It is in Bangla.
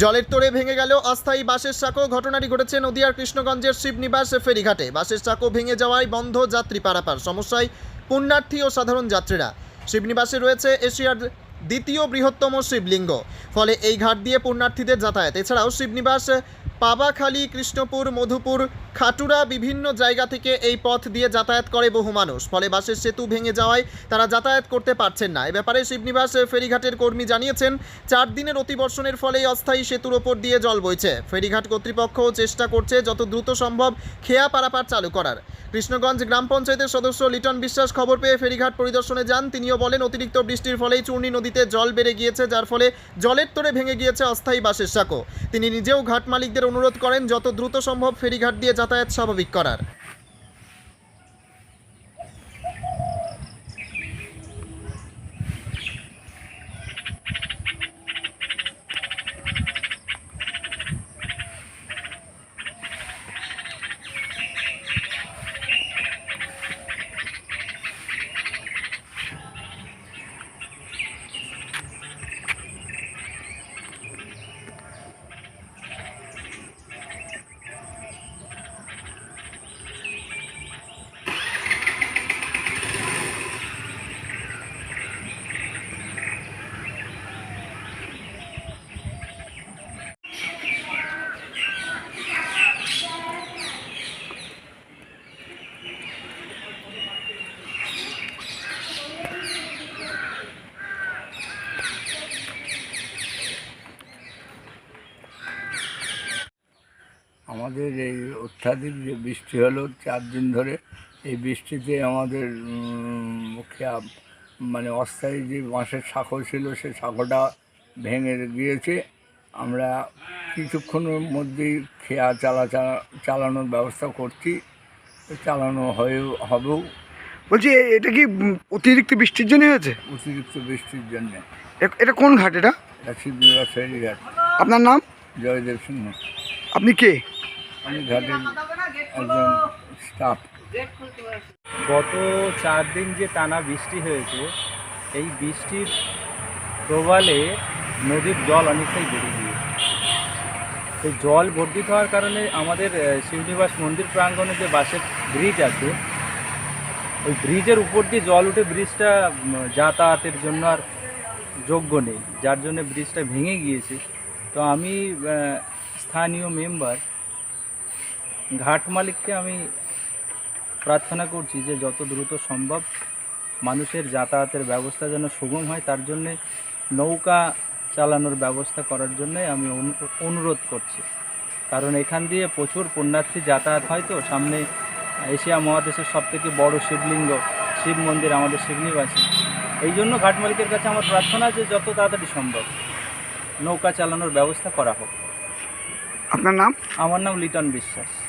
জলের তোড়ে ভেঙে গেল অস্থায়ী বাসের সাঁকো ঘটনাটি ঘটেছে নদিয়ার কৃষ্ণগঞ্জের শিবনিবাস ফেরিঘাটে। বাসের সাঁকো ভেঙে যাওয়ায় বন্ধ যাত্রী পারাপার। সমস্যায় পুণ্যার্থী ও সাধারণ যাত্রীরা। শিবনিবাসে রয়েছে এশিয়ার দ্বিতীয় বৃহত্তম শিবলিঙ্গ। ফলে এই ঘাট দিয়ে পুণ্যার্থীদের যাতায়াত। এছাড়াও শিবনিবাস পাবাখালী, কৃষ্ণপুর, মধুপুর, খাটুরা বিভিন্ন জায়গা থেকে এই পথ দিয়ে যাতায়াত করে বহু মানুষ। ফলে বাসের সেতু ভেঙে যাওয়ায় তারা যাতায়াত করতে পারছেন না। এ ব্যাপারে শিবনিবাস ফেরিঘাটের কর্মী জানিয়েছেন, চার দিনের অতিবর্ষণের ফলেই অস্থায়ী সেতুর ওপর দিয়ে জল বইছে। ফেরিঘাট কর্তৃপক্ষও চেষ্টা করছে যত দ্রুত সম্ভব খেয়া পারাপার চালু করার। কৃষ্ণগঞ্জ গ্রাম পঞ্চায়েতের সদস্য লিটন বিশ্বাস খবর পেয়ে ফেরিঘাট পরিদর্শনে যান। তিনিও বলেন, অতিরিক্ত বৃষ্টির ফলেই চূর্ণী নদীতে জল বেড়ে গিয়েছে, যার ফলে জলের তোড়ে ভেঙে গিয়েছে অস্থায়ী বাসের সাঁকো। তিনি নিজেও ঘাট মালিকদের অনুরোধ করেন যত দ্রুত সম্ভব ফেরিঘাট দিয়ে যাতায়াত স্বাভাবিক করার। আমাদের এই অত্যাধিক যে বৃষ্টি হলো চার দিন ধরে এই বৃষ্টিতে আমাদের খেয়া মানে অস্থায়ী যে বাঁশের শাঁখো ছিল সে শাঁখোটা ভেঙে গিয়েছে। আমরা কিছুক্ষণের মধ্যেই খেয়া চালাচা চালানোর ব্যবস্থা করছি। চালানো হয়েও হবেও। বলছি এটা কি অতিরিক্ত বৃষ্টির জন্য হয়েছে? অতিরিক্ত বৃষ্টির জন্যে। এটা কোন ঘাট এটা? এটা শিবনিবাস ফেরিঘাট আপনার নাম? জয়দেব সিংহ। আপনি কে? গত চার দিন যে টানা বৃষ্টি হয়েছে, এই বৃষ্টির প্রবালে নদীর জল অনেকটাই বেড়ে গিয়েছে। এই জল বর্ধিত হওয়ার কারণে আমাদের শিবনিবাস মন্দির প্রাঙ্গণে যে বাসের ব্রিজ আছে, ওই ব্রিজের উপর দিয়ে জল উঠে ব্রিজটা যাতায়াতের জন্য আর যোগ্য নেই। যার জন্য ব্রিজটা ভেঙে গিয়েছে। তো আমি স্থানীয় মেম্বার ঘাট মালিককে আমি প্রার্থনা করছি যে যত দ্রুত সম্ভব মানুষের যাতায়াতের ব্যবস্থা যেন সুগম হয় তার জন্যে নৌকা চালানোর ব্যবস্থা করার জন্যে আমি অনু- অনুরোধ করছি। কারণ এখান দিয়ে প্রচুর পুণ্যার্থী যাতায়াত হয় তো সামনে এশিয়া মহাদেশের সবথেকে বড় শিবলিঙ্গ শিব মন্দির আমাদের শিবনিবাসী। এই জন্য ঘাট মালিকের কাছে আমার প্রার্থনা যে যত তাড়াতাড়ি সম্ভব নৌকা চালানোর ব্যবস্থা করা হোক। আপনার নাম? আমার নাম লিটন বিশ্বাস।